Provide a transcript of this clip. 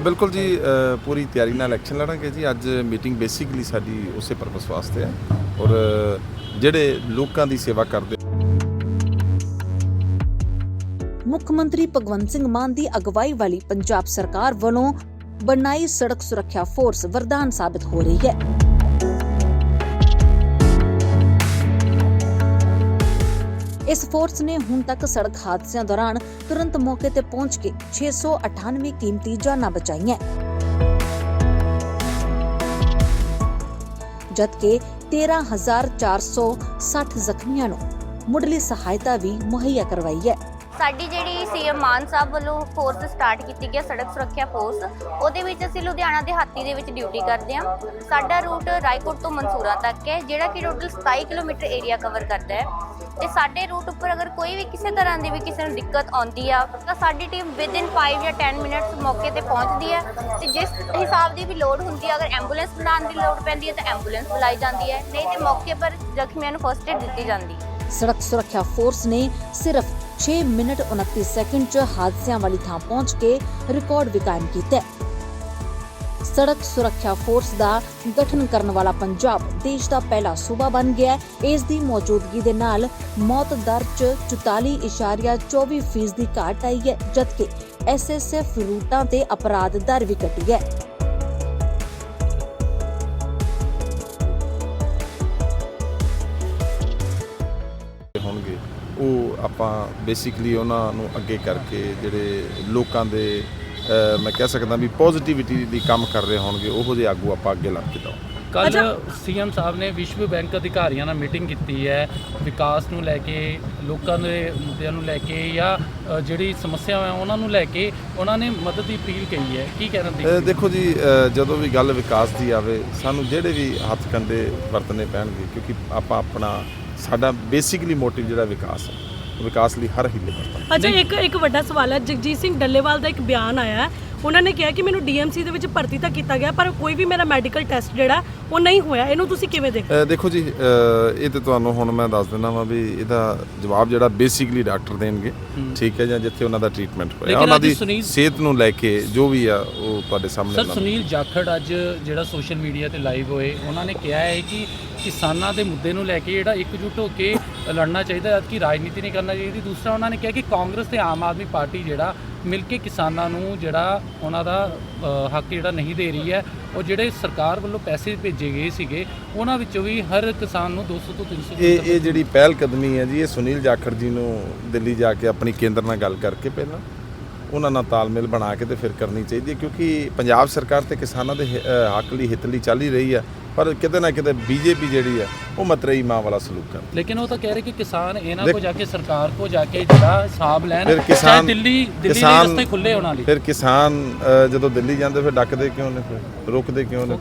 ਬਿਲਕੁਲ ਜੀ ਪੂਰੀ ਤਿਆਰੀ ਨਾਲ ਇਲੈਕਸ਼ਨ ਲੜਾਂਗੇ ਜੀ। ਅੱਜ ਮੀਟਿੰਗ ਬੇਸਿਕਲੀ ਸਾਡੀ ਉਸੇ ਪਰਪਸ ਵਾਸਤੇ ਹੈ। ਔਰ ਜਿਹੜੇ ਲੋਕਾਂ ਦੀ ਸੇਵਾ ਕਰਦੇ ਮੁੱਖ ਮੰਤਰੀ ਭਗਵੰਤ ਸਿੰਘ ਮਾਨ ਦੀ ਅਗਵਾਈ ਵਾਲੀ ਪੰਜਾਬ ਸਰਕਾਰ ਵੱਲੋਂ ਬਣਾਈ ਸੜਕ ਸੁਰੱਖਿਆ ਫੋਰਸ ਵਰਦਾਨ ਸਾਬਤ ਹੋ ਰਹੀ ਹੈ। ਇਸ ਫੋਰਸ ਨੇ ਹੁਣ ਤੱਕ ਸੜਕ ਹਾਦਸਿਆਂ ਦੌਰਾਨ ਤੁਰੰਤ ਮੌਕੇ ਤੇ ਪਹੁੰਚ ਕੇ 698 ਕੀਮਤੀ ਜਾਨਾਂ ਬਚਾਈਆਂ। ਜਦਕਿ 13460 ਜ਼ਖਮੀਆਂ ਨੂੰ ਮੁੱਢਲੀ ਸਹਾਇਤਾ ਵੀ ਮੁਹੱਈਆ ਕਰਵਾਈ ਹੈ। ਸਾਡੀ ਜਿਹੜੀ ਸੀਐਮ ਮਾਨ ਸਾਹਿਬ ਵੱਲੋਂ ਫੋਰਸ ਸਟਾਰਟ ਕੀਤੀ ਗਿਆ ਸੜਕ ਸੁਰੱਖਿਆ ਫੋਰਸ ਉਹਦੇ ਵਿੱਚ ਅਸੀਂ ਲੁਧਿਆਣਾ ਦੇ ਹਾਤੀ ਦੇ ਵਿੱਚ ਡਿਊਟੀ ਕਰਦੇ ਹਾਂ। ਸਾਡਾ ਰੂਟ ਰਾਏਕੋਟ ਤੋਂ ਮਨਸੂਰਾ ਤੱਕ ਹੈ, ਜਿਹੜਾ ਕਿ ਟੋਟਲ 27 ਕਿਲੋਮੀਟਰ ਏਰੀਆ ਕਵਰ ਕਰਦਾ ਹੈ। ਤੇ ਸਾਡੇ ਰੂਟ ਉੱਪਰ ਅਗਰ ਕੋਈ ਵੀ ਕਿਸੇ ਤਰ੍ਹਾਂ ਦੀ ਵੀ ਕਿਸੇ ਨੂੰ ਦਿੱਕਤ ਆਉਂਦੀ ਆ, ਤਾਂ ਸਾਡੀ ਟੀਮ ਵਿਦ ਇਨ 5 ਜਾਂ 10 ਮਿੰਟਸ ਮੌਕੇ ਤੇ ਪਹੁੰਚਦੀ ਹੈ। ਤੇ ਜਿਸ ਹਿਸਾਬ ਦੀ ਵੀ ਲੋਡ ਹੁੰਦੀ ਹੈ ਅਗਰ ਐਂਬੂਲੈਂਸ ਬਣਾਉਣ ਦੀ ਲੋੜ ਪੈਂਦੀ ਹੈ, ਤਾਂ ਐਂਬੂਲੈਂਸ ਬੁਲਾਈ ਜਾਂਦੀ ਹੈ। ਨਹੀਂ ਤੇ ਮੌਕੇ ਪਰ ਜ਼ਖਮੀਆਂ ਨੂੰ ਫਸਟ ਏਡ ਦਿੱਤੀ ਜਾਂਦੀ ਹੈ। ਸੜਕ ਸੁਰੱਖਿਆ ਫੋਰਸ ਨੇ ਸਿਰਫ 6 ਮਿੰਟ 29 ਸੈਕਿੰਡ 'ਚ ਹਾਦਸਿਆਂ ਵਾਲੀ ਥਾਂ ਪਹੁੰਚ ਕੇ ਰਿਕਾਰਡ ਵੀ ਕਾਇਮ ਕੀਤਾ ਹੈ। ਸੜਕ ਸੁਰੱਖਿਆ ਫੋਰਸ ਦਾ ਗਠਨ ਕਰਨ ਵਾਲਾ ਪੰਜਾਬ ਦੇਸ਼ ਦਾ ਪਹਿਲਾ ਸੂਬਾ ਬਣ ਗਿਆ ਇਸ ਦੀ ਮੌਜੂਦਗੀ ਦੇ ਨਾਲ ਮੌਤ ਦਰ 'ਚ 44.24% ਫੀਸਦੀ ਦੀ ਘਾਟ ਆਈ ਹੈ ਜਦਕਿ ਐਸਐਸਐਫ ਰੂਟਾਂ ਤੇ ਅਪਰਾਧ ਦਰ ਵੀ ਘਟੀ ਹੈ ਉਹ ਆਪਾਂ ਬੇਸਿਕਲੀ ਉਹਨਾਂ ਨੂੰ ਅੱਗੇ ਕਰਕੇ ਜਿਹੜੇ ਲੋਕਾਂ ਦੇ ਮੈਂ ਕਹਿ ਸਕਦਾ ਵੀ ਪੋਜ਼ਿਟਿਵਿਟੀ ਦੀ ਕੰਮ ਕਰ ਰਹੇ ਹੋਣਗੇ ਉਹੋ ਜਿਹੇ ਆਗੂ ਆਪਾਂ ਅੱਗੇ ਲੱਗ ਕੇ ਦਵਾਂ ਕੱਲ ਸੀਐਮ ਸਾਹਿਬ ਨੇ ਵਿਸ਼ਵ ਬੈਂਕ ਅਧਿਕਾਰੀਆਂ ਨਾਲ ਮੀਟਿੰਗ ਕੀਤੀ ਹੈ ਵਿਕਾਸ ਨੂੰ ਲੈ ਕੇ ਲੋਕਾਂ ਦੇ ਮੁੱਦਿਆਂ ਨੂੰ ਲੈ ਕੇ ਜਾਂ ਜਿਹੜੀ ਸਮੱਸਿਆਵਾਂ ਹੈ ਉਹਨਾਂ ਨੂੰ ਲੈ ਕੇ ਉਹਨਾਂ ਨੇ ਮਦਦ ਦੀ ਅਪੀਲ ਕਹੀ ਹੈ। ਕੀ ਕਹਿਣਾ ਦੀ ਦੇਖੋ ਜੀ ਜਦੋਂ ਵੀ ਗੱਲ ਵਿਕਾਸ ਦੀ ਆਵੇ ਸਾਨੂੰ ਜਿਹੜੇ ਵੀ ਹੱਥ ਕੰਡੇ ਵਰਤਨੇ ਪੈਣਗੇ ਕਿਉਂਕਿ ਆਪਾਂ ਆਪਣਾ ਸਾਡਾ ਬੇਸਿਕਲੀ ਮੋਟਿਵ ਜਿਹੜਾ ਵਿਕਾਸ ਹੈ। ਵਿਕਾਸ ਲਈ ਹਰ ਹੀਲੇ ਵਰਤਾਂਗੇ ਅੱਛਾ, ਇੱਕ ਇੱਕ ਵੱਡਾ ਸਵਾਲ ਹੈ। ਜਗਜੀਤ ਸਿੰਘ ਡੱਲੇਵਾਲ ਦਾ ਇੱਕ ਬਿਆਨ ਆਇਆ ਉਹਨਾਂ ਨੇ ਕਿਹਾ ਕਿ ਮੈਨੂੰ ਡੀਐਮਸੀ ਦੇ ਵਿੱਚ ਭਰਤੀ ਤਾਂ ਕੀਤਾ ਗਿਆ ਪਰ ਕੋਈ ਵੀ ਮੇਰਾ ਮੈਡੀਕਲ ਟੈਸਟ ਜਿਹੜਾ ਉਹ ਨਹੀਂ ਹੋਇਆ। ਇਹਨੂੰ ਤੁਸੀਂ ਕਿਵੇਂ ਦੇਖਦੇ ਦੇਖੋ ਜੀ ਇਹ ਤੇ ਤੁਹਾਨੂੰ ਹੁਣ ਮੈਂ ਦੱਸ ਦਿੰਦਾ ਵਾਂ ਵੀ ਇਹਦਾ ਜਵਾਬ ਜਿਹੜਾ ਬੇਸਿਕਲੀ ਡਾਕਟਰ ਦੇਣਗੇ ਠੀਕ ਹੈ ਜਾਂ ਜਿੱਥੇ ਉਹਨਾਂ ਦਾ ਟ੍ਰੀਟਮੈਂਟ ਹੋਇਆ। ਉਹਨਾਂ ਦੀ ਸੁਨੀਲ- ਸਿਹਤ ਨੂੰ ਲੈ ਕੇ ਜੋ ਵੀ ਆ ਉਹ ਤੁਹਾਡੇ ਸਾਹਮਣੇ ਸਰ। ਸੁਨੀਲ ਜਾਖੜ ਅੱਜ ਜਿਹੜਾ ਸੋਸ਼ਲ ਮੀਡੀਆ ਤੇ ਲਾਈਵ ਹੋਏ ਉਹਨਾਂ ਨੇ ਕਿਹਾ ਹੈ ਕਿ ਕਿਸਾਨਾਂ ਦੇ ਮੁੱਦੇ ਨੂੰ ਲੈ ਕੇ ਜਿਹੜਾ ਇਕਜੁੱਟ ਹੋ ਕੇ ਲੜਨਾ ਚਾਹੀਦਾ ਹੈ ਕਿ ਰਾਜਨੀਤੀ ਨਹੀਂ ਕਰਨਾ ਚਾਹੀਦੀ। ਦੂਸਰਾ ਉਹਨਾਂ ਨੇ ਕਿਹਾ ਕਿ ਕਾਂਗਰਸ ਤੇ ਆਮ ਆਦਮੀ ਪਾਰਟੀ ਜਿਹੜਾ ਮਿਲ ਕੇ ਕਿਸਾਨਾਂ ਨੂੰ ਜਿਹੜਾ ਉਹਨਾਂ ਦਾ ਹੱਕ ਜਿਹੜਾ ਨਹੀਂ ਦੇ ਰਹੀ ਹੈ ਉਹ ਜਿਹੜੇ ਸਰਕਾਰ ਵੱਲੋਂ ਪੈਸੇ ਭੇਜੇ ਗਏ ਸੀਗੇ ਉਹਨਾਂ ਵਿੱਚੋਂ ਵੀ ਹਰ ਕਿਸਾਨ ਨੂੰ 200 ਤੋਂ 300 ਇਹ ਇਹ ਜਿਹੜੀ ਪਹਿਲ ਕਦਮੀ ਹੈ ਜੀ ਇਹ ਸੁਨੀਲ ਜਾਖੜ ਜੀ ਨੂੰ ਦਿੱਲੀ ਜਾ ਕੇ ਆਪਣੀ ਕੇਂਦਰ ਨਾਲ ਗੱਲ ਕਰਕੇ ਪਹਿਲਾਂ ਉਹਨਾਂ ਨਾਲ ਤਾਲਮੇਲ ਬਣਾ ਕੇ ਤੇ ਫਿਰ ਕਰਨੀ ਚਾਹੀਦੀ ਹੈ ਕਿਉਂਕਿ ਪੰਜਾਬ ਸਰਕਾਰ ਤੇ ਕਿਸਾਨਾਂ ਦੇ ਹੱਕ ਲਈ ਹਿੱਤ ਲਈ ਚੱਲ ਹੀ ਰਹੀ ਹੈ। ਪਰ ਕਿਤੇ ਨਾ ਕਿਤੇ ਬੀਜੇਪੀ ਜਿਹੜੀ ਹੈ ਉਹ ਮਤਰੇਈ ਮਾਂ ਵਾਲਾ ਸਲੂਕ ਕਰ ਲੇਕਿਨ ਉਹ ਤਾਂ ਕਹਿ ਰਹੇ ਕਿ ਕਿਸਾਨ ਇਹਨਾਂ ਕੋ ਜਾ ਕੇ ਸਰਕਾਰ ਕੋ ਜਾ ਕੇ ਜਿਹੜਾ ਹਿਸਾਬ ਲੈਣ ਫਿਰ ਕਿਸਾਨ ਦਿੱਲੀ ਦਿੱਲੀ ਦੇ ਰਸਤੇ ਖੁੱਲੇ ਉਹਨਾਂ ਲਈ। ਫਿਰ ਕਿਸਾਨ ਜਦੋਂ ਦਿੱਲੀ ਜਾਂਦੇ ਫਿਰ ਡੱਕਦੇ ਕਿਉਂ ਨੇ ਫਿਰ ਰੋਕਦੇ ਕਿਉਂ ਨੇ